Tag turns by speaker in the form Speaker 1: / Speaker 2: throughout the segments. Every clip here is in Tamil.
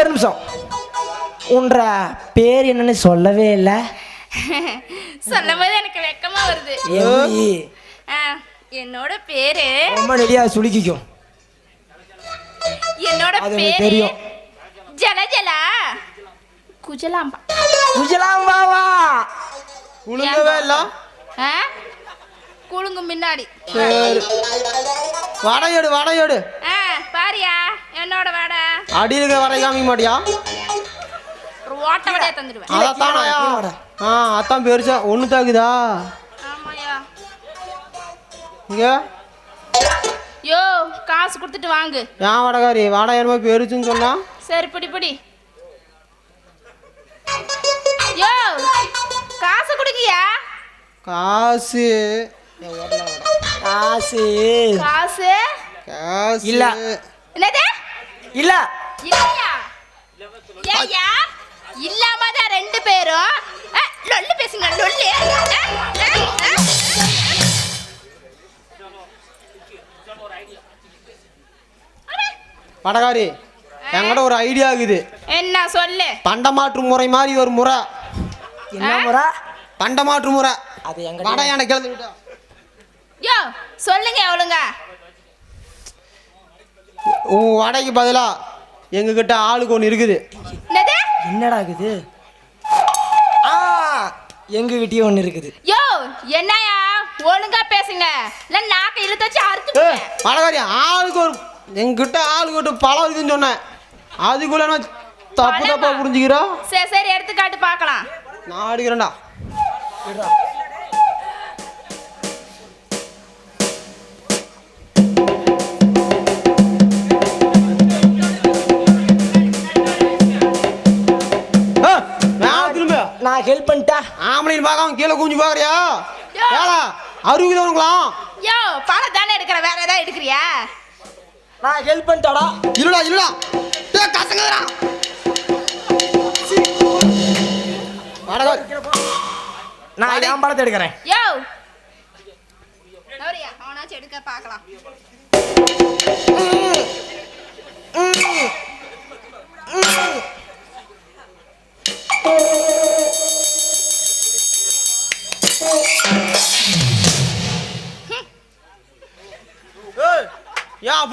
Speaker 1: ஒரு நிமிஷம். உன்ற பேர் என்னன்னு சொல்லவே இல்லை.
Speaker 2: சொல்லும் போது எனக்கு வெக்கமா வருது. ஆ, என்னோட பேரு
Speaker 1: ரொம்ப நெடியா சுளுக்கிக்கும்.
Speaker 2: என்னோட
Speaker 1: அது எனக்கு
Speaker 2: பேரு
Speaker 1: தெரியும்.
Speaker 2: ஜல ஜலா குஜலாம்பா.
Speaker 1: குஜலாம்பாவா?
Speaker 3: குழுங்கவே இல்ல
Speaker 2: ஆ? குலுங்கும் முன்னாடி.
Speaker 3: சரி. வடையோடு வடையோடு.
Speaker 2: ஆ பாரியா என்னோட வாடா.
Speaker 3: அடி இருக்கிற வடை காமிக்க மாட்டியா?
Speaker 2: ஒரு ஓட்ட வடையா தந்துடுவேன்.
Speaker 1: வாடா.
Speaker 3: ஆ அதான் பெருசா. ஒன்று தாக்குதா?
Speaker 2: ஆமாயா.
Speaker 3: இங்க?
Speaker 2: யோ காசு கொடுத்துட்டு வாங்கு.
Speaker 3: ஏன் வடகாரி வடை என்னமோ பெருசுன்னு சொன்னா?
Speaker 2: சரி பிடி பிடி. யோ காசு குடுக்கியா?
Speaker 3: காசு.
Speaker 1: காசு.
Speaker 2: காசு?
Speaker 3: காசு.
Speaker 1: இல்ல.
Speaker 2: என்னது?
Speaker 1: இல்ல.
Speaker 2: இல்லையா? ஏய்யா இல்லாம தான் ரெண்டு பேரும். லொல்லு பேசுங்க லொல்லு.
Speaker 3: வடகாரி என்கிட்ட ஒரு ஐடியா இருக்குது.
Speaker 2: என்ன சொல்லு.
Speaker 3: பண்டமாற்று முறை மாதிரி ஒரு முறை.
Speaker 1: என்ன முறை?
Speaker 3: பண்டமாற்று முறை.
Speaker 1: அது எங்க
Speaker 3: வடை எனக்கு எழுதி விட்டா
Speaker 2: யோ சொல்லுங்க எவ்வளோங்க
Speaker 3: உன் வடைக்கு பதிலா எங்ககிட்ட ஆளுக்கு ஒன்று இருக்குது.
Speaker 2: என்னது?
Speaker 1: என்னடா இருக்குது? ஆ எங்க வீட்டையும் ஒன்று இருக்குது.
Speaker 2: யோ என்னயா? ஒழுங்கா பேசுங்க. இல்ல நாக்க இழுத்து வச்சு அறுத்து
Speaker 3: வடகாரி ஆளுக்கு ஒரு எங்ககிட்ட ஆளுக்கு ஒரு பழம் இருக்குன்னு சொன்னேன். அதுக்குள்ள நான் தப்பு தப்பா
Speaker 2: பழமா?
Speaker 3: புரிஞ்சுக்கிறா
Speaker 2: சரி சரி எடுத்து காட்டு பார்க்கலாம்.
Speaker 3: நான் அடிக்கிறேன்டா.
Speaker 1: ஹெல்ப் பண்ணிட்டா.
Speaker 3: ஆம்பளைன்னு பார்க்காம கீழே குஞ்சு பார்க்கறியா?
Speaker 2: யோ.
Speaker 3: ஏடா அறுபது உனக்குலாம்
Speaker 2: யோ பணம் தானே எடுக்கிற வேற ஏதாவது எடுக்கிறியா?
Speaker 1: நான் ஹெல்ப் பண்ணிட்டாடா.
Speaker 3: இல்லடா இல்லடா டேய் கசங்கடா
Speaker 1: நான் என் படத்தை எடுக்கிறேன்.
Speaker 2: யோ. அவனாச்சும் எடுக்க பார்க்கலாம்.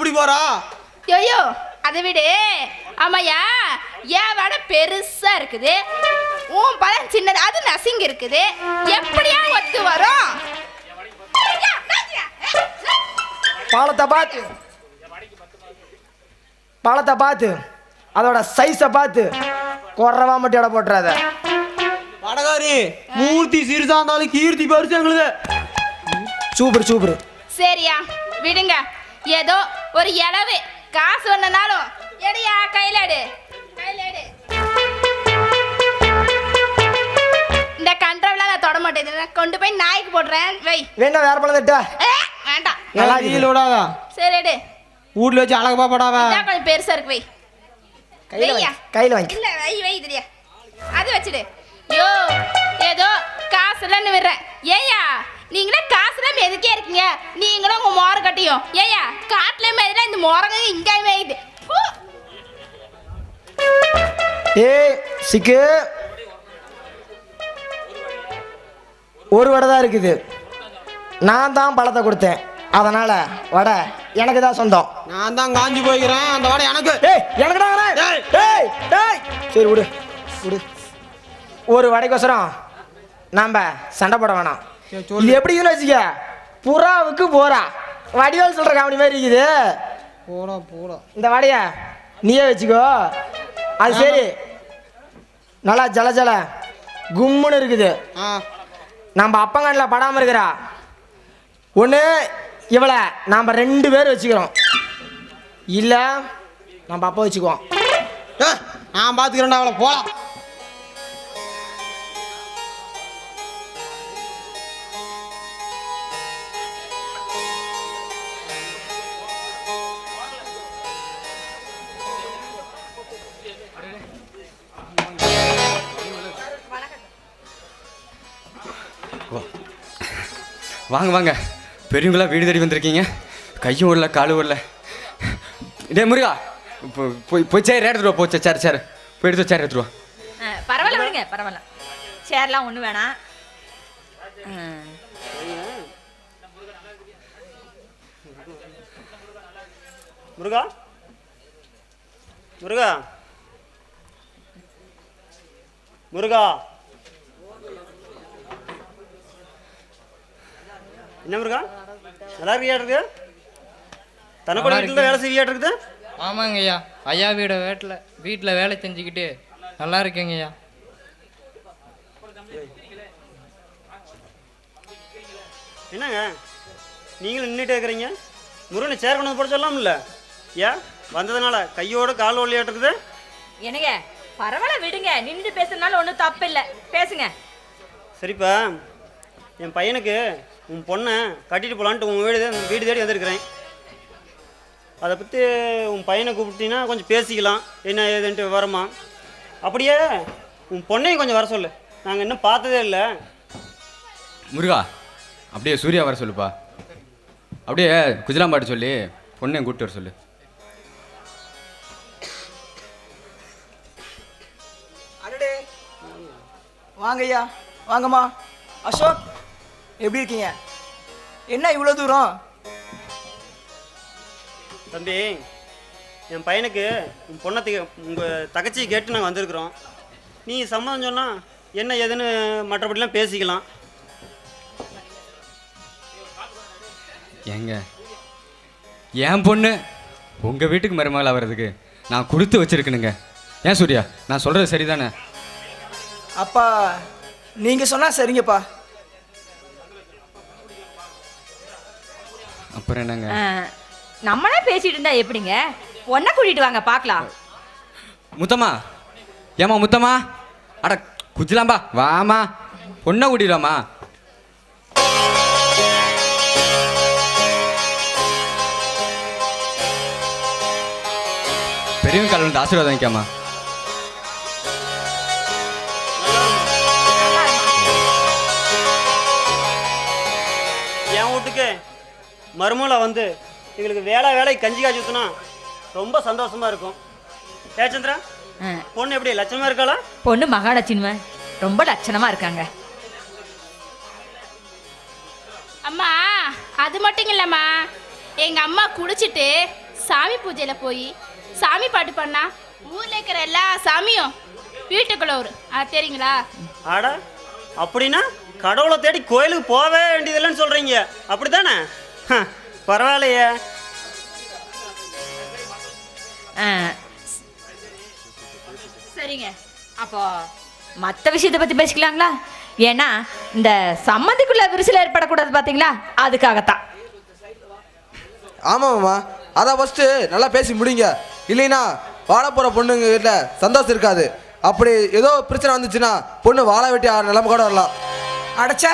Speaker 3: ஏன் அப்படி போறா?
Speaker 2: யோயோ அதை விடு. ஆமாயா என் வடை பெருசா இருக்குது. உன் பழம் சின்னது அது நசிங்க இருக்குது. எப்படியா ஒத்து வரும்? ஐயா,
Speaker 1: பாலத்தை பார்த்து பாலத்தை பார்த்து அதோட சைஸை பார்த்து குறவா மட்டும் இடம் போட்டுறாத.
Speaker 3: வடகாரி மூர்த்தி சிறுசா இருந்தாலும் கீர்த்தி பரிசு எங்களுக்கு
Speaker 1: சூப்பர் சூப்பர்
Speaker 2: சரியா விடுங்க. ஏதோ ஒரு இளவு. காசு வேணுனாலும் எடியா கையில எடு கையில எடு இந்த கண்ட்ரோல்லாம் நான் தொட மாட்டேன். இதை நான் கொண்டு போய் நாய்க்கு போடுறேன். வை.
Speaker 1: வேண்டாம் வேற பழம் தட்டா.
Speaker 2: ஏ, வேண்டாம்.
Speaker 1: நல்லா.
Speaker 3: கீழே விடாதா?
Speaker 2: சரி எடு.
Speaker 3: வீட்ல வச்சு அழகு பாப்படாவ
Speaker 2: இதான் கொஞ்சம் பெருசா இருக்கு வை.
Speaker 1: கையில
Speaker 2: வையா.
Speaker 1: வாங்கி கையில வாங்கி.
Speaker 2: இல்ல வை வை இதுலயா. அது வச்சிடு. யோ ஏதோ காசு இல்லைன்னு விடுறேன். ஏயா நீங்களே காசு இல்லாம எதுக்கே இருக்கீங்க. நீங்களும் உங்க மோர கட்டியும். ஏயா காட்டுல மேய்தல இந்த மோரங்க இங்க மேயுது.
Speaker 1: ஏய் சிக்கு. ஒரு வடை தான் இருக்குது. நான் தான் பழத்தை கொடுத்தேன். அதனால வடை எனக்கு தான் சொந்தம்.
Speaker 3: நான் தான் காஞ்சி போய்க்கிறேன். அந்த வடை எனக்கு.
Speaker 1: ஏய் எனக்கு தான்.
Speaker 3: ஏய்.
Speaker 1: ஏய். சரி விடு. விடு. ஒரு வடைக்கோசரம். நாம சண்டை போட வேணாம். இது எப்படி இருக்குன்னு வச்சுக்க புறாவுக்கு போறா. வடிவேல் சொல்ற காமெடி மாதிரி இருக்குது.
Speaker 3: போடா போடா.
Speaker 1: இந்த வடைய நீயே வச்சுக்கோ. அது சரி. நல்லா ஜல ஜல. கும்முன்னு இருக்குது. நம்ம அப்பங்கண்ணில் படாமல் இருக்கிறா. ஒன்று இவளை நாம் ரெண்டு பேர் வச்சுக்கிறோம். இல்லை நம்ம அப்பா வச்சுக்குவோம்.
Speaker 3: நான் பாத்துக்கிறேன்டா அவளை. போலாம்
Speaker 4: வாங்க வாங்க. பெரியவங்களா வீடு தேடி வந்திருக்கீங்க. கையும் விடல காலும் விடல டே முருகா. இப்போ போய் போய் சேர் எடுத்துட்டு வா போ சேர் சேர் சேர் போய் எடுத்து சேர் எடுத்துட்டு வா.
Speaker 5: பரவாயில்ல விடுங்க பரவாயில்ல. சேர்லாம் ஒன்றும் வேணாம்.
Speaker 6: முருகா? முருகா? முருகா? என்ன முருகா? நல்லா இருக்கியா இருக்கு? தனக்குள்ள வீட்டில் வேலை செய்வியா இருக்குது
Speaker 7: ஆமாங்க ஐயா. ஐயா வீட வீட்டில். வீட்டில் வேலை செஞ்சுக்கிட்டு நல்லா இருக்கேங்க ஐயா.
Speaker 6: என்னங்க? நீங்களும் நின்றுட்டே இருக்கிறீங்க? முருகனை சேர் கொண்டு போட சொல்லலாம்ல ஏன் வந்ததுனால கையோட கால் ஒல்லியாட்டு இருக்குது
Speaker 5: என்னங்க? பரவாயில்ல விடுங்க. நின்று பேசுறதுனால ஒன்றும் தப்பு இல்லை பேசுங்க.
Speaker 6: சரிப்பா. என் பையனுக்கு உன் பொண்ணை கட்டிட்டு போகலான்ட்டு உன் வீடு வீடு தேடி வந்திருக்கிறேன். அதை பற்றி உன் பையனை கூப்பிட்டீங்கன்னா கொஞ்சம் பேசிக்கலாம். என்ன ஏதுன்ட்டு வரமா அப்படியே உன் பொண்ணையும் கொஞ்சம் வர சொல்லு. நாங்கள் இன்னும் பார்த்ததே இல்லை.
Speaker 4: முருகா அப்படியே சூர்யா வர சொல்லுப்பா. அப்படியே குஜிலாம்பாட்டு சொல்லி பொண்ணையும் கூப்பிட்டு வர சொல்லு.
Speaker 8: அடடே. வாங்கய்யா வாங்கம்மா. அசோக் எப்படி இருக்கீங்க? என்ன இவ்வளோ தூரம்?
Speaker 6: தம்பி என் பையனுக்கு உன் பொண்ணை உங்கள் தகச்சியை கேட்டு நாங்கள் வந்திருக்கிறோம். நீ சம்மதம் சொன்னால் என்ன ஏதுன்னு மற்றபடிலாம் பேசிக்கலாம்.
Speaker 4: ஏங்க என் பொண்ணு உங்கள் வீட்டுக்கு மருமகளா வர்றதுக்கு நான் கொடுத்து வச்சிருக்கணுங்க. ஏன் சூர்யா? நான் சொல்கிறது சரிதானே?
Speaker 8: அப்பா நீங்கள் சொன்னால் சரிங்கப்பா.
Speaker 4: அப்புறம் என்னங்க?
Speaker 5: ஆ, நம்மளே பேசிட்டு இருந்தா எப்படிங்க? ஒன்றை கூட்டிட்டு வாங்க பார்க்கலாம்.
Speaker 4: முத்தம்மா ஏம்மா முத்தம்மா? அட குஜிலாம்பா வாமா பொண்ணை கூட்டிடுவாமா பெரியவங்க கால் வந்து ஆசீர்வாதம் வைக்காமா
Speaker 6: என் வீட்டுக்கு? மருமலை வந்து எங்களுக்கு வேலை வேலை கஞ்சி காய்ச்சி ஊற்றுனா ரொம்ப சந்தோஷமா இருக்கும். ஏ சந்திரா பொண்ணு எப்படி லட்சணமா இருக்காளா?
Speaker 5: பொண்ணு மகாலட்சுமி ரொம்ப லட்சணமா இருக்காங்க.
Speaker 2: அம்மா அது மட்டும் இல்லைம்மா. எங்கள் அம்மா குடிச்சிட்டு சாமி பூஜையில் போய் சாமி பாட்டு பண்ணா ஊரில் இருக்கிற எல்லா சாமியும் வீட்டுக்குள்ள வரும். அது தெரியுங்களா?
Speaker 6: ஆட அப்படின்னா கடவுளை தேடி கோயிலுக்கு போகவே வேண்டியதில்லைன்னு சொல்றீங்க. அப்படித்தானே? ஹ, பரவாயில்லையே.
Speaker 5: சரிங்க. அப்போ மற்ற விஷயத்தை பற்றி பேசிக்கலாங்களா? ஏன்னா இந்த சம்மந்திக்குள்ள விரிசல் ஏற்படக்கூடாது பார்த்தீங்களா அதுக்காகத்தான்.
Speaker 9: ஆமாம்மா அதான் ஃபஸ்ட்டு நல்லா பேசி முடிங்க. இல்லைன்னா வாழ போகிற பொண்ணுங்க வீட்டில் சந்தோஷம் இருக்காது. அப்படி ஏதோ பிரச்சனை வந்துச்சுன்னா பொண்ணு வாழ வெட்டி நிலம கூட வரலாம்.
Speaker 8: அடைச்சே.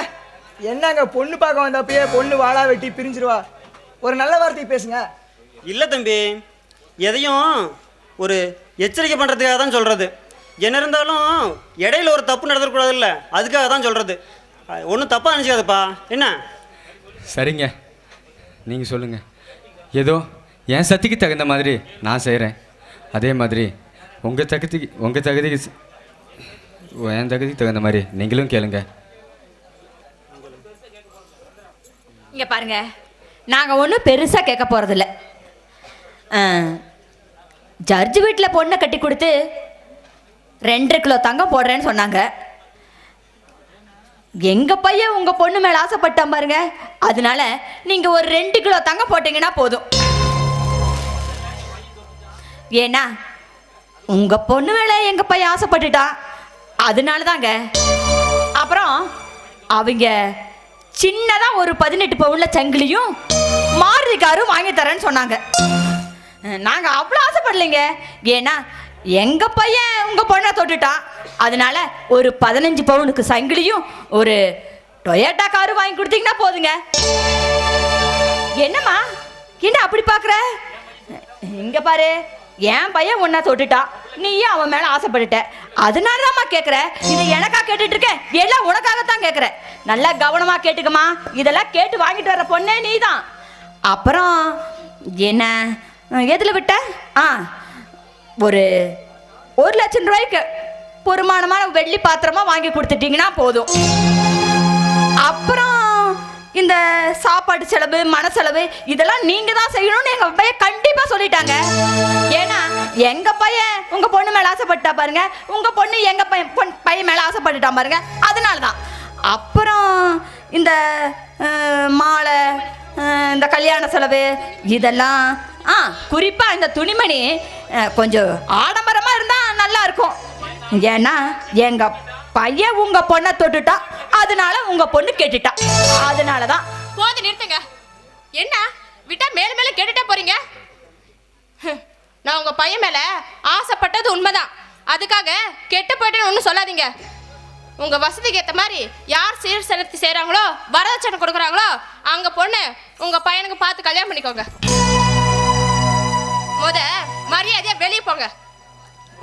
Speaker 8: என்னங்க பொண்ணு பார்க்க வந்தப்பயே பொண்ணு வாழா வெட்டி பிரிஞ்சிருவா? ஒரு நல்ல வார்த்தை பேசுங்க.
Speaker 6: இல்லை தம்பி எதையும் ஒரு எச்சரிக்கை பண்ணுறதுக்காக தான் சொல்கிறது என்ன இருந்தாலும் இடையில ஒரு தப்பு நடந்துடக்கூடாதுல்ல அதுக்காக தான் சொல்கிறது ஒன்றும் தப்பாக நினச்சிக்காதுப்பா. என்ன?
Speaker 4: சரிங்க. நீங்கள் சொல்லுங்கள் ஏதோ என் சக்திக்கு தகுந்த மாதிரி நான் செய்கிறேன் அதே மாதிரி உங்கள் தகுதிக்கு உங்கள் தகுதிக்கு என் தகுதிக்கு தகுந்த மாதிரி நீங்களும் கேளுங்க.
Speaker 5: இங்கே பாருங்க. நாங்கள் ஒன்றும் பெருசாக கேட்க போகிறதில்ல ஜட்ஜு வீட்டில் பொண்ணை கட்டி கொடுத்து ரெண்டரை கிலோ தங்கம் போடுறேன்னு சொன்னாங்க. எங்கள் பையன் உங்கள் பொண்ணு மேலே ஆசைப்பட்டான் பாருங்க. அதனால நீங்கள் ஒரு ரெண்டு கிலோ தங்கம் போட்டீங்கன்னா போதும். ஏன்னா உங்கள் பொண்ணு மேலே எங்கள் பையன் ஆசைப்பட்டுட்டான். அதனால தாங்க அப்புறம் அவங்க சின்னதாக ஒரு பதினெட்டு பவுன்ல சங்கிலியும் மாருதி காரும் வாங்கி தரேன்னு சொன்னாங்க. நாங்கள் அவ்வளோ ஆசைப்படலைங்க. ஏன்னா எங்கள் பையன் உங்கள் பொண்ணை தொட்டுட்டான். அதனால ஒரு பதினஞ்சு பவுனுக்கு சங்கிலியும் ஒரு டொயேட்டா காரும் வாங்கி கொடுத்தீங்கன்னா போதுங்க. என்னம்மா என்ன அப்படி பார்க்குற? இங்க பாரு. என் பையன் ஒன்னா தொட்டுட்டான் நீயும் அவன் மேல ஆசைப்பட்டுட்ட. அதனால தான்மா கேட்குற இதை எனக்கா கேட்டுட்டு இருக்க எல்லாம் உனக்காகத்தான் கேட்குற நல்லா கவனமா கேட்டுக்கம்மா. இதெல்லாம் கேட்டு வாங்கிட்டு வர பொண்ணே நீ தான் அப்புறம் என்ன? எதில் விட்ட? ஆ ஒரு ஒரு லட்சம் ரூபாய்க்கு பொறுமானமான வெள்ளி பாத்திரமா வாங்கி கொடுத்துட்டீங்கன்னா போதும். அப்புறம் இந்த சாப்பாடு செலவு மன செலவு இதெல்லாம் நீங்க தான் செய்யணும்னு எங்க பையன் கண்டிப்பா சொல்லிட்டாங்க. ஏன்னா எங்க பையன் உங்க பொண்ணு மேல ஆசைப்பட்டா பாருங்க. உங்க பொண்ணு எங்க பையன் பொன்- பையன் மேல ஆசைப்பட்டுட்டான் பாருங்க. அதனால தான் அப்புறம் இந்த மாலை இந்த கல்யாண செலவு இதெல்லாம் ஆ குறிப்பா இந்த துணிமணி கொஞ்சம் ஆடம்பரமா இருந்தா நல்லா இருக்கும். ஏன்னா எங்க பையன் உங்க பொண்ணை தொட்டுட்டா அதனால உங்க பொண்ணு கேட்டுட்டா. அதனால தான்
Speaker 2: போது நிறுத்துங்க. என்ன? விட்டா மேல மேல கேட்டுட்டே போறீங்க? நான் உங்க பையன் மேல ஆசைப்பட்டது உண்மைதான். அதுக்காக கெட்டு போயிட்டேன்னு ஒன்றும் சொல்லாதீங்க. உங்க வசதிக்கு ஏற்ற மாதிரி யார் சீர் செலுத்தி செய்கிறாங்களோ வரதட்சணை கொடுக்குறாங்களோ அங்க பொண்ணு உங்க பையனுக்கு பார்த்து கல்யாணம் பண்ணிக்கோங்க. முத மரியாதையா வெளியே போங்க.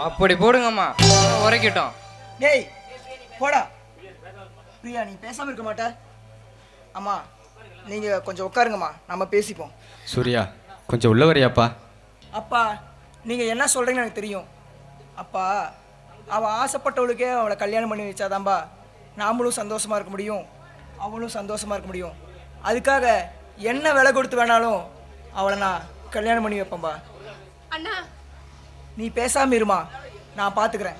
Speaker 7: அப்படி போடுங்கம்மா. உரைக்கட்டும்.
Speaker 8: டேய் போடா. பிரியா நீ பேசாம இருக்க மாட்ட. அம்மா நீங்க கொஞ்சம் உட்காருங்கம்மா. நம்ம பேசிப்போம்.
Speaker 4: சூர்யா கொஞ்சம் உள்ள வரியாப்பா.
Speaker 8: அப்பா நீங்க என்ன சொல்றீங்கன்னு எனக்கு தெரியும். அப்பா அவ ஆசைப்பட்டவளுக்கே அவளை கல்யாணம் பண்ணி வச்சாதான்பா நாமளும் சந்தோஷமா இருக்க முடியும். அவளும் சந்தோஷமா இருக்க முடியும். அதுக்காக என்ன விலை கொடுத்து வேணாலும் அவளை நான் கல்யாணம் பண்ணி வைப்பேன்பா.
Speaker 2: அண்ணா.
Speaker 8: நீ பேசாம இருமா. நான் பாத்துக்கிறேன்.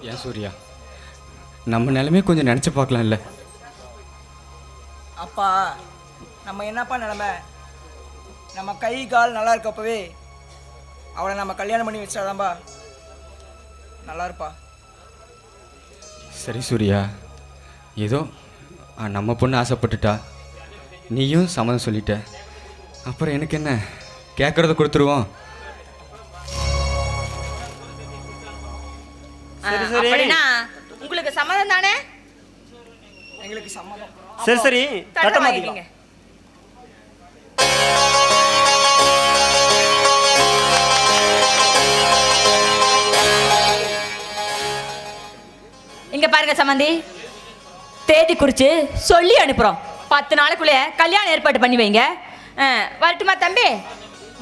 Speaker 4: ஏன் சூர்யா? நம்ம நிலைமையை கொஞ்சம் நினச்சி பார்க்கலாம்ல.
Speaker 8: அப்பா நம்ம என்னப்பா நிலமை? நம்ம கை கால் நல்லா இருக்கப்பவே அவளை நம்ம கல்யாணம் பண்ணி வச்சாதான்பா நல்லா இருப்பா.
Speaker 4: சரி சூர்யா ஏதோ நம்ம பொண்ணு ஆசைப்பட்டுட்டா. நீயும் சம்மதம் சொல்லிட்ட. அப்புறம் எனக்கு என்ன? கேட்குறத கொடுத்துருவோம்.
Speaker 6: சரி சரி.
Speaker 5: அப்படின்னா உங்களுக்கு சம்மதம் தானே?
Speaker 8: எங்களுக்கு சம்மதம்.
Speaker 6: சரி சரி.
Speaker 5: தட்டை இங்க பாருங்க சம்மந்தி. தேதி குறிச்சு சொல்லி அனுப்புறோம். பத்து நாளுக்குள்ளே கல்யாணம் ஏற்பாடு பண்ணி வைங்க. ஆ, வரட்டுமா தம்பி?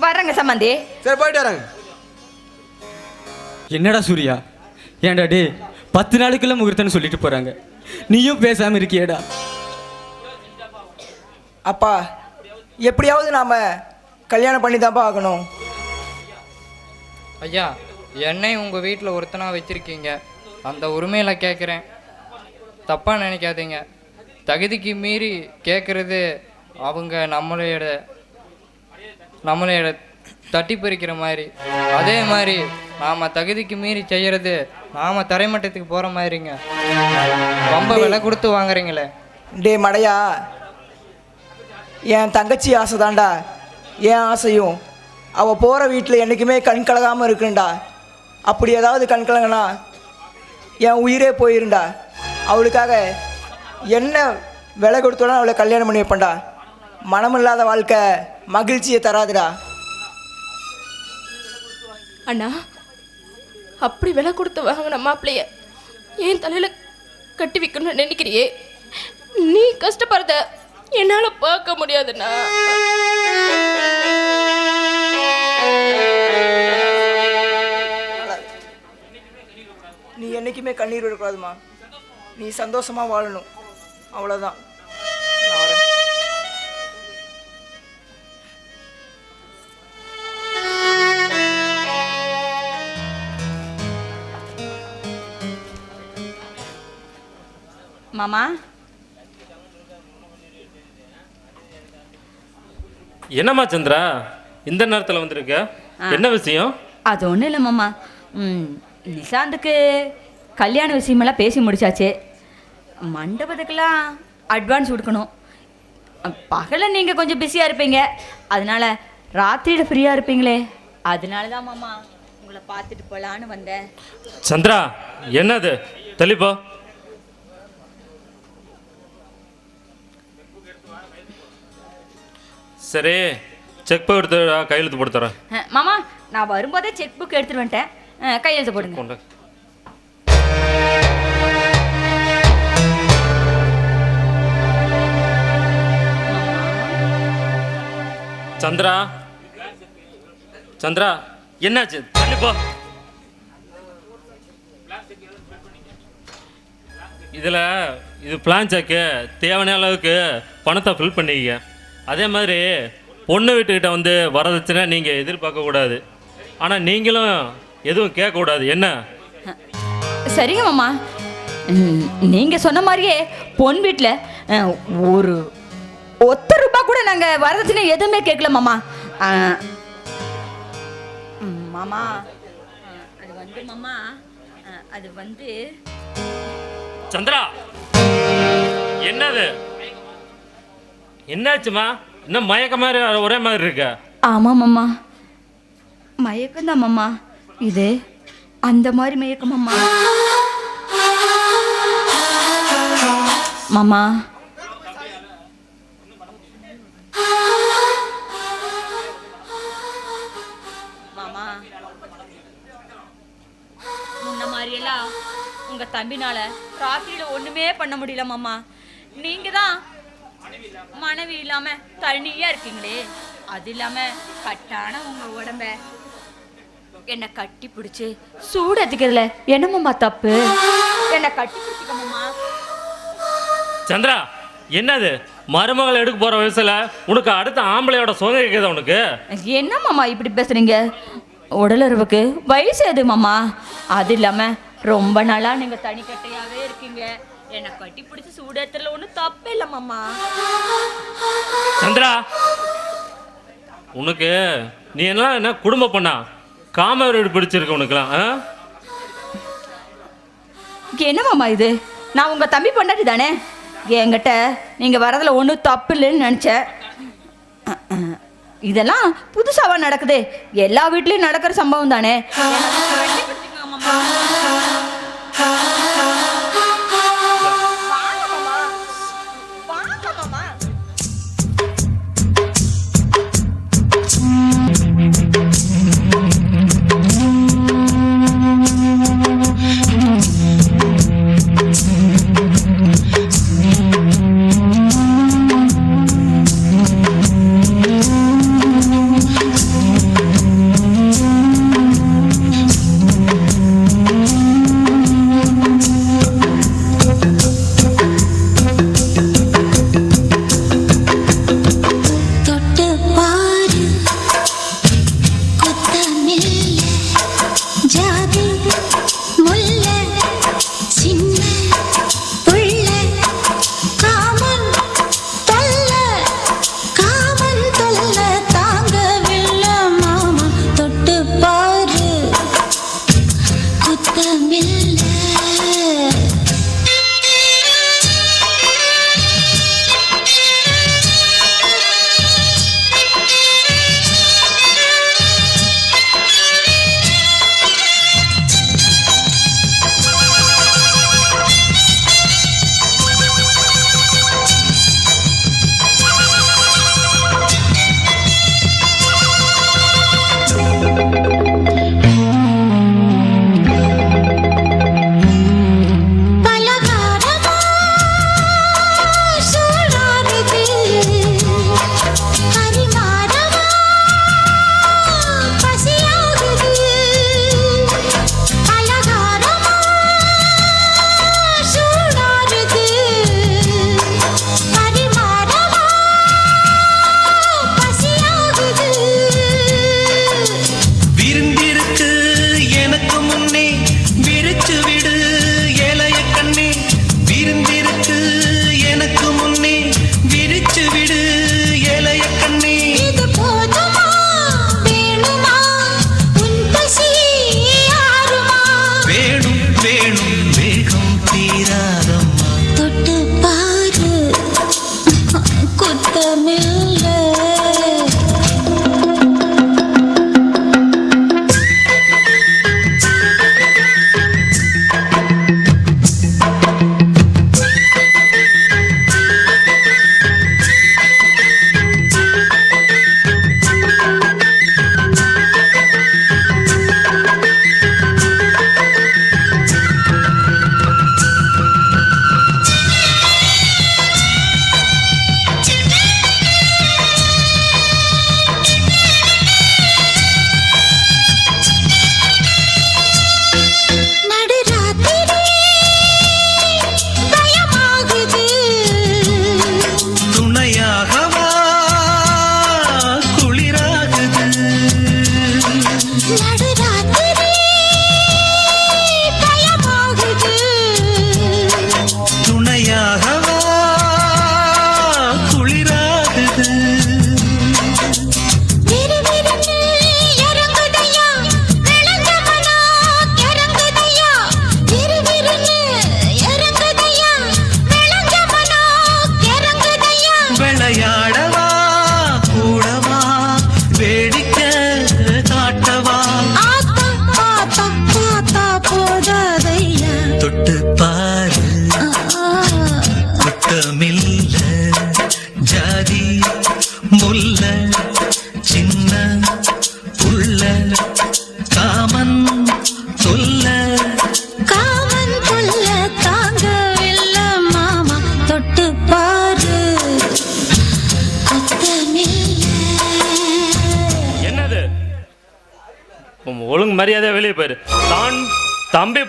Speaker 5: வர்றேங்க சம்மந்தி.
Speaker 9: சரி போயிட்டு வரேங்க
Speaker 4: என்னடா சூர்யா? ஏன்டா டே பத்து நாளுக்குள்ள முகூர்த்தம்னு சொல்லிட்டு போகிறாங்க நீயும் பேசாமல் இருக்கியேடா.
Speaker 8: அப்பா எப்படியாவது நாம கல்யாணம் பண்ணி தான்ப்பா ஆகணும்.
Speaker 7: ஐயா என்னை உங்கள் வீட்டில் ஒருத்தனா வச்சுருக்கீங்க. அந்த உரிமையில் கேட்குறேன் தப்பாக நினைக்காதீங்க. தகுதிக்கு மீறி கேட்குறது அவங்க நம்மளையோட நம்மளையோட தட்டி பறிக்கிற மாதிரி. அதே மாதிரி நாம் தகுதிக்கு மீறி செய்கிறது நாம் தரைமட்டத்துக்கு போகிற மாதிரிங்க. ரொம்ப விலை கொடுத்து வாங்குறீங்களே.
Speaker 8: டே மடையா. என் தங்கச்சி ஆசை தான்டா என் ஆசையும் அவள் போகிற வீட்டில் என்றைக்குமே கண் கலகாமல் இருக்குண்டா அப்படி ஏதாவது கண் கலங்கினா என் உயிரே போயிருண்டா. அவளுக்காக என்ன விலை கொடுத்தோன்னா அவளை கல்யாணம் பண்ணி வைப்பேன்டா மனமில்லாத வாழ்க்கை மகிழ்ச்சியை தராதுடா.
Speaker 2: அண்ணா அப்படி விலை கொடுத்து வாங்கின மாப்பிள்ளைய என் தலையில் கட்டி வைக்கணும்னு நினைக்கிறியே? நீ கஷ்டப்படுறத என்னால் பார்க்க முடியாதுண்ணா.
Speaker 8: நீ என்றைக்குமே கண்ணீர் விடக்கூடாதுமா நீ சந்தோஷமாக வாழணும். அவ்வளோதான்
Speaker 5: மாமா?
Speaker 10: என்னம்மா சந்திரா? இந்த நேரத்தில் வந்திருக்க? என்ன விஷயம்?
Speaker 5: அது ஒன்றும் இல்லை மாமா. நிஷாந்துக்கு கல்யாண விஷயமெல்லாம் பேசி முடிச்சாச்சு. மண்டபத்துக்கெல்லாம் அட்வான்ஸ் கொடுக்கணும். பகலில் நீங்கள் கொஞ்சம் பிஸியாக இருப்பீங்க. அதனால ராத்திரியில் ஃப்ரீயாக இருப்பீங்களே. அதனால தான் மாமா உங்களை பார்த்துட்டு போகலான்னு வந்தேன்.
Speaker 10: சந்திரா என்னது? தெளிப்போ. சரி செக் புக் எடுத்து கையெழுத்து போட்டு
Speaker 5: மாமா நான் வரும்போதே செக் புக் எடுத்துட்டு வந்துட்டேன். கையெழுத்து போடுங்க.
Speaker 10: கொண்டு சந்திரா? சந்திரா என்னாச்சு? தள்ளி போ. இதில் இது பிளான் செக்கு தேவையான அளவுக்கு பணத்தை ஃபில் பண்ணிக்க அதே மாதிரி பொண்ணு வீட்டுக்கிட்ட வந்து வரதட்சணை நீங்கள் எதிர்பார்க்கக்கூடாது ஆனால் நீங்களும் எதுவும் கேட்கக்கூடாது என்ன?
Speaker 5: சரிங்க மாமா. ம், நீங்க சொன்ன மாதிரியே பொன் வீட்டில் ஒரு ஒத்த ரூபாய் கூட நாங்க வரதட்சணை எதுவுமே கேட்கல மாமா. மாமா அது வந்து மாமா அது வந்து
Speaker 10: சந்திரா! என்னது? என்னாச்சுமா? என்ன மயக்க மாதிரி ஒரே மாதிரி இருக்க?
Speaker 5: ஆமாம் மாமா. மயக்கம் மாமா. இது அந்த மாதிரி மயக்கம் மாமா. மாமா. மாமா. முன்ன மாதிரியெல்லாம் உங்க தம்பினால ராத்திரியில ஒண்ணுமே பண்ண முடியல மாமா. நீங்க தான் மனைவி இல்லாம தனியா இருக்கீங்களே. அது இல்லாம கட்டான உங்க உடம்ப. என்னை கட்டி பிடிச்சு சூடத்துக்கிறதுல என்னமாம்மா தப்பு? என்னை கட்டி பிடிச்சிக்கமாம்மா
Speaker 10: சந்திரா என்னது? மருமகளை எடுக்க போற வயசுல உனக்கு அடுத்த ஆம்பளையோட சுகம் கேக்குதா உனக்கு?
Speaker 5: என்னம்மாம்மா இப்படி பேசுறீங்க? உடலுறவுக்கு வயசு எது மாமா அது இல்லாம ரொம்ப நாளா நீங்க தனிக்கட்டையாவே இருக்கீங்க. என்னை கட்டி பிடிச்சி சூடத்துல ஒன்றும் தப்பே இல்லை மாமா.
Speaker 10: சந்திரா உனக்கு நீ எல்லாம் என்ன குடும்ப பொண்ணா? காம வீடு பிடிச்சிருக்கு உனக்குலாம் ஆ?
Speaker 5: என்ன மாமா இது? நான் உங்க தம்பி பொண்டாட்டி தானே? என்கிட்ட நீங்க வரதுல ஒன்றும் தப்பு இல்லைன்னு நினச்சேன் இதெல்லாம் புதுசாவா நடக்குது. எல்லா வீட்லயும் நடக்கிற சம்பவம் தானே?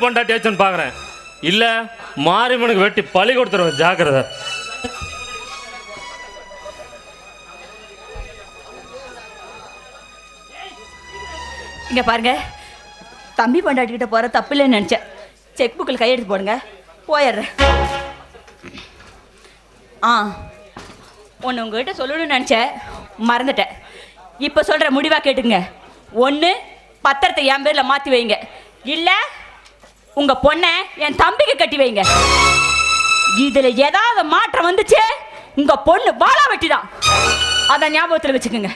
Speaker 10: பொண்டாட்டி வச்சுன்னு பார்க்குறேன் இல்லை மாரியம்மனுக்கு வெட்டி பழி கொடுத்துருவேன் ஜாக்கிரதை.
Speaker 5: இங்க பாருங்க. தம்பி பொண்டாட்டிக்கிட்ட போற தப்பு இல்லைன்னு நினைச்சேன் செக் புக்கில் கையெழுத்து போடுங்க. போயிடுறேன். ஆ ஒன்று உங்ககிட்ட சொல்லணும்னு நினச்சேன். மறந்துட்டேன். இப்போ சொல்கிற முடிவாக கேட்டுங்க ஒன்று பத்திரத்தை என் பேரில் மாற்றி வைங்க. இல்லை உங்கள் பொண்ணை என் தம்பிக்கு கட்டி வைங்க. இதில் ஏதாவது மாற்றம் வந்துச்சு உங்கள் பொண்ணு வாழா வெட்டி தான் அதை ஞாபகத்தில் வச்சுக்கோங்க.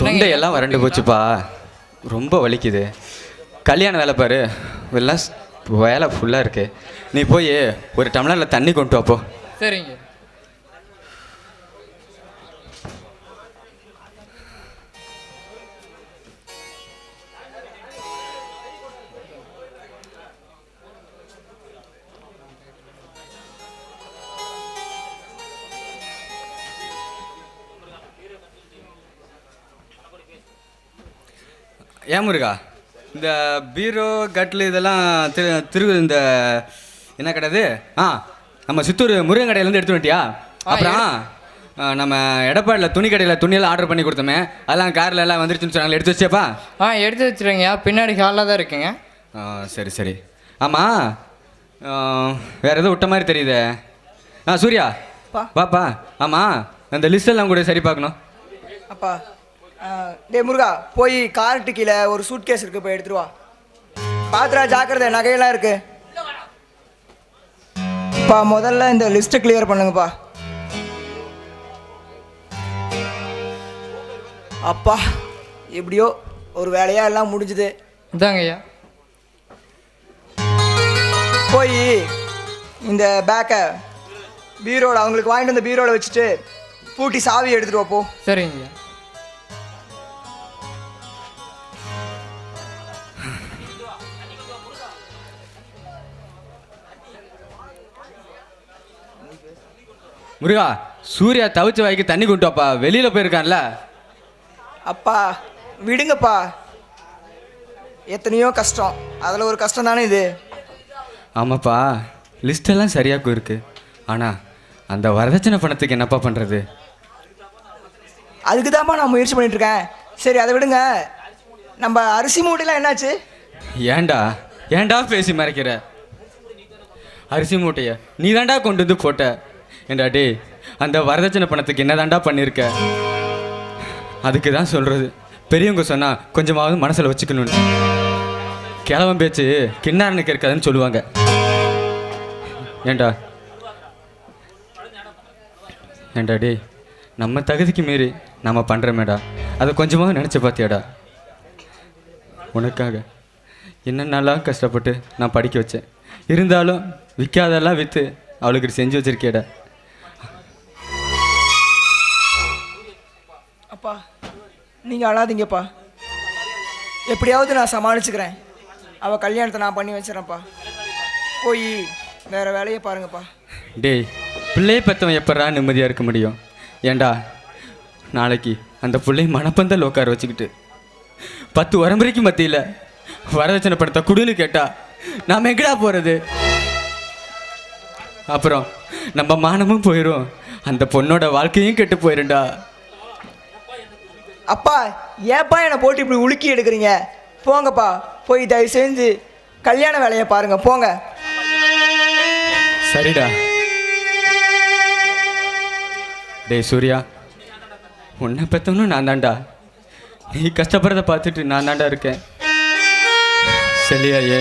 Speaker 4: தொண்டையெல்லாம் வறண்டு போச்சுப்பா. ரொம்ப வலிக்குது. கல்யாண வேலை பாரு. எல்லாம் வேலை ஃபுல்லாக இருக்கு. நீ போய் ஒரு டம்ளரில் தண்ணி கொண்டு வாப்போ
Speaker 7: சரிங்க.
Speaker 4: ஏன் முருகா? இந்த பீரோ கட்லு இதெல்லாம் திரு திரு இந்த என்ன கிடையாது ஆ நம்ம சித்தூர் முருகன் கடையிலேருந்து எடுத்து வந்துட்டியா? அப்புறம் ஆ, நம்ம எடப்பாடியில் துணி கடையில் துணியெல்லாம் ஆர்டர் பண்ணி கொடுத்தோமே அதெல்லாம் காரில் எல்லாம் வந்துருச்சுன்னு சொன்னாங்க எடுத்து வச்சியாப்பா?
Speaker 7: ஆ எடுத்து வச்சுருங்கய்யா பின்னாடி ஹாலில் தான் இருக்குங்க.
Speaker 4: ஆ சரி சரி. ஆமாம் வேறு எதுவும் விட்ட மாதிரி தெரியுதே. ஆ சூர்யா
Speaker 8: பா.
Speaker 4: வாப்பா. ஆமாம் அந்த லிஸ்ட் எல்லாம் கூட சரி பார்க்கணும்.
Speaker 8: அப்பா. டேய் முருகா போய் கார்ட்டு கீழே ஒரு சூட் கேஸ் இருக்கு போய் எடுத்துட்டு வா. பாத்திரா ஜாக்கிரதை நகையெல்லாம் இருக்கு. அப்பா முதல்ல இந்த லிஸ்ட்டை கிளியர் பண்ணுங்கப்பா. அப்பா எப்படியோ ஒரு வேலையா எல்லாம் முடிஞ்சுது.
Speaker 7: இதாங்கய்யா
Speaker 8: போய் இந்த பேக்கை பீரோல அவங்களுக்கு வாங்கிட்டு வந்த பீரோல வச்சுட்டு பூட்டி சாவி எடுத்துட்டு வா போ.
Speaker 7: சரிங்கய்யா
Speaker 4: முருகா சூர்யா தவிச்ச வாய்க்கு தண்ணி கொண்டு வாப்பா வெளியில் போயிருக்கான்ல.
Speaker 8: அப்பா விடுங்கப்பா. எத்தனையோ கஷ்டம். அதில் ஒரு கஷ்டம் தானே இது?
Speaker 4: ஆமாப்பா. லிஸ்டெல்லாம் சரியாக இருக்கு. ஆனால் அந்த வரதட்சணை பணத்துக்கு என்னப்பா பண்ணுறது
Speaker 8: அதுக்கு தான்ப்பா நான் முயற்சி பண்ணிட்டு இருக்கேன் சரி அதை விடுங்க. நம்ம அரிசி மூட்டைலாம் என்னாச்சு?
Speaker 4: ஏன்டா? ஏன்டா பேசி மறைக்கிற? அரிசி மூட்டைய நீ தாண்டா கொண்டு வந்து போட்ட. ஏண்டா டே அந்த வரதட்சணை பணத்துக்கு என்னதான்டா பண்ணியிருக்க அதுக்கு தான் சொல்கிறது பெரியவங்க சொன்னால் கொஞ்சமாவது மனசில் வச்சுக்கணும்னு. கிழவன் பேச்சு கிண்ணாரனுக்கு இருக்காதுன்னு சொல்லுவாங்க. ஏண்டா? ஏண்டா டே நம்ம தகுதிக்கு மீறி நம்ம பண்ணுறோமேடா அதை கொஞ்சமாக நினச்சி பார்த்தியாடா உனக்காக என்னென்னலாம் கஷ்டப்பட்டு நான் படிக்க வச்சேன். இருந்தாலும் விற்காதெல்லாம் விற்று அவளுக்கு செஞ்சு வச்சுருக்கேடா.
Speaker 8: அப்பா நீங்கள் அழாதீங்கப்பா. எப்படியாவது நான் சமாளிச்சுக்கிறேன். அவள் கல்யாணத்தை நான் பண்ணி வச்சிடறேன்ப்பா போய் வேற வேலையை பாருங்கப்பா.
Speaker 4: டேய் பிள்ளையை பெற்றவன் எப்படா நிம்மதியாக இருக்க முடியும்? ஏண்டா நாளைக்கு அந்த பிள்ளை மனப்பந்தல் உட்கார வச்சுக்கிட்டு பத்து வரம்பரைக்கு மத்தியில் வரதட்சணை படத்தை குடுன்னு கேட்டா நாம் எங்கடா போகிறது அப்புறம் நம்ம மானமும் போயிடும் அந்த பொண்ணோட வாழ்க்கையும் கெட்டு போயிரும்டா.
Speaker 8: அப்பா ஏப்பா என்னை போட்டு இப்படி உலுக்கி எடுக்கிறீங்க? போங்கப்பா போய் தயவு செஞ்சு கல்யாண வேலையை பாருங்க போங்க.
Speaker 4: சரிடா. டேய் சூர்யா உன்னை பெற்றவனும் நான் தான்டா. நீ கஷ்டப்படுறத பார்த்துட்டு நான் தான்டா இருக்கேன். சரியா ஏ.